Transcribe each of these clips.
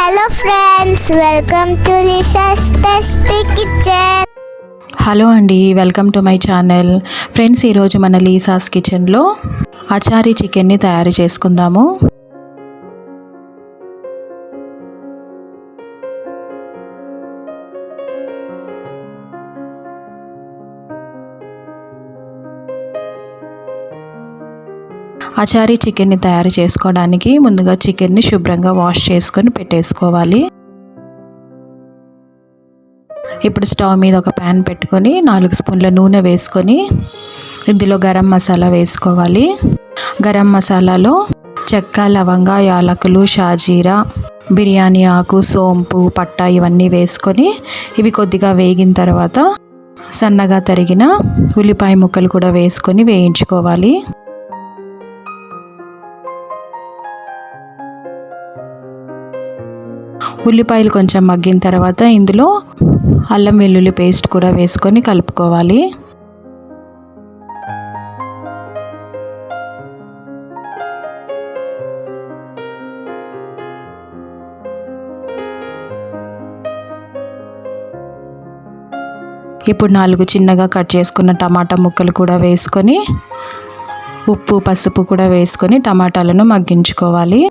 Hello friends welcome to tasty kitchen hello అండి welcome to my channel friends ఈరోజు మన లీసాస్ కిచెన్లో అచారీ చికెన్ని తయారు చేసుకుందాము. అచారీ చికెన్ని తయారు చేసుకోవడానికి ముందుగా చికెన్ని శుభ్రంగా వాష్ చేసుకొని పెట్టేసుకోవాలి. ఇప్పుడు స్టవ్ మీద ఒక ప్యాన్ పెట్టుకొని నాలుగు స్పూన్ల నూనె వేసుకొని ఇందులో గరం మసాలా వేసుకోవాలి. గరం మసాలాలో చెక్క లవంగ యాలకులు షాజీరా బిర్యానీ ఆకు సోంపు పట్ట ఇవన్నీ వేసుకొని ఇవి కొద్దిగా వేగిన తర్వాత సన్నగా తరిగిన ఉల్లిపాయ ముక్కలు కూడా వేసుకొని వేయించుకోవాలి. ఉల్లిపాయలు కొంచెం మగ్గిన తర్వాత ఇందులో అల్లం వెల్లుల్లి పేస్ట్ కూడా వేసుకొని కలుపుకోవాలి. ఇప్పుడు నాలుగు చిన్నగా కట్ చేసుకున్న టమాటా ముక్కలు కూడా వేసుకొని ఉప్పు పసుపు కూడా వేసుకొని టమాటాలను మగ్గించుకోవాలి.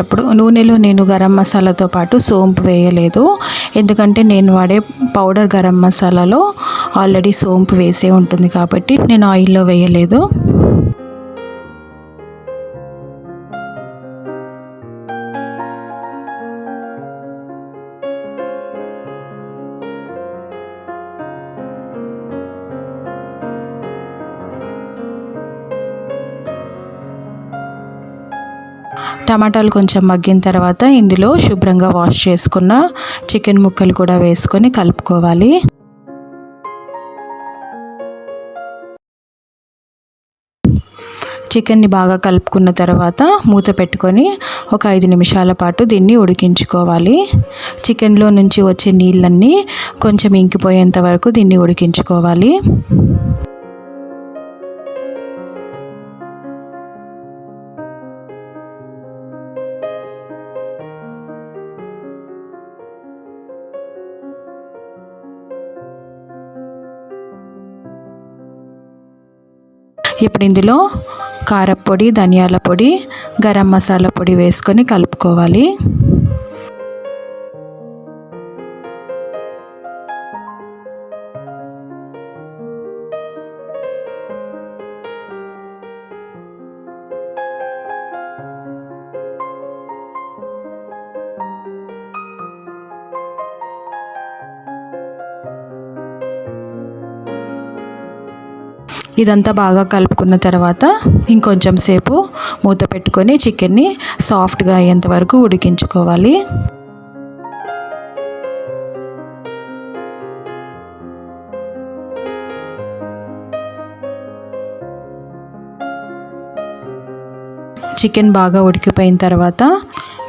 అప్పుడు నూనెలో నేను గరం మసాలాతో పాటు సోంపు వేయలేదు. ఎందుకంటే నేను వాడే పౌడర్ గరం మసాలాలో ఆల్రెడీ సోంపు వేసే ఉంటుంది కాబట్టి నేను ఆయిల్లో వేయలేదు. టమాటాలు కొంచెం మగ్గిన తర్వాత ఇందులో శుభ్రంగా వాష్ చేసుకున్న చికెన్ ముక్కలు కూడా వేసుకొని కలుపుకోవాలి. చికెన్ని బాగా కలుపుకున్న తర్వాత మూత పెట్టుకొని ఒక ఐదు నిమిషాల పాటు దీన్ని ఉడికించుకోవాలి. చికెన్లో నుంచి వచ్చే నీళ్ళన్నీ కొంచెం ఇంకిపోయేంత వరకు దీన్ని ఉడికించుకోవాలి. ఇప్పుడు ఇందులో కారపొడి ధనియాల పొడి గరం మసాలా పొడి వేసుకొని కలుపుకోవాలి. ఇదంతా బాగా కలుపుకున్న తర్వాత ఇంకొంచెం సేపు మూత పెట్టుకొని చికెన్ని సాఫ్ట్గా అయ్యేంత వరకు ఉడికించుకోవాలి. చికెన్ బాగా ఉడికిపోయిన తర్వాత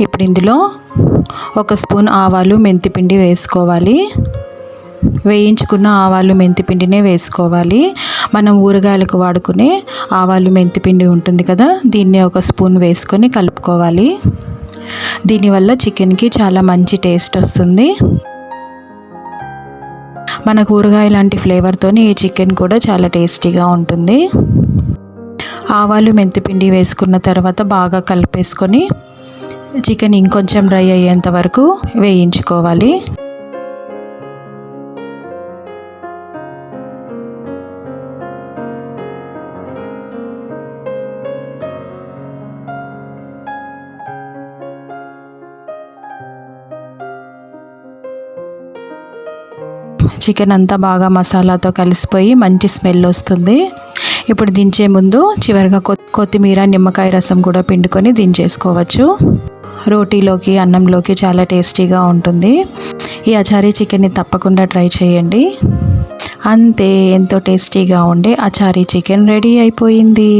ఇప్పుడు ఇందులో ఒక స్పూన్ ఆవాలు మెంతిపిండి వేసుకోవాలి. వేయించుకున్న ఆవాలు మెంతిపిండినే వేసుకోవాలి. మనం ఊరగాయలకు వాడుకునే ఆవాలు మెంతిపిండి ఉంటుంది కదా దీన్ని ఒక స్పూన్ వేసుకొని కలుపుకోవాలి. దీనివల్ల చికెన్కి చాలా మంచి టేస్ట్ వస్తుంది. మన కూరగాయ లాంటి ఫ్లేవర్తో ఈ చికెన్ కూడా చాలా టేస్టీగా ఉంటుంది. ఆవాలు మెంతిపిండి వేసుకున్న తర్వాత బాగా కలిపేసుకొని చికెన్ ఇంకొంచెం డ్రై అయ్యేంత వరకు వేయించుకోవాలి. చికెన్ అంతా బాగా మసాలాతో కలిసిపోయి మంచి స్మెల్ వస్తుంది. ఇప్పుడు దించే ముందు చివరిగా కొత్తిమీర నిమ్మకాయ రసం కూడా పిండుకొని దించేసుకోవచ్చు. రోటీలోకి అన్నంలోకి చాలా టేస్టీగా ఉంటుంది. ఈ అచారీ చికెన్ని తప్పకుండా ట్రై చేయండి. అంతే ఎంతో టేస్టీగా ఉండే అచారీ చికెన్ రెడీ అయిపోయింది.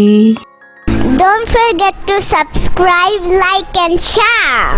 Don't forget to subscribe like and share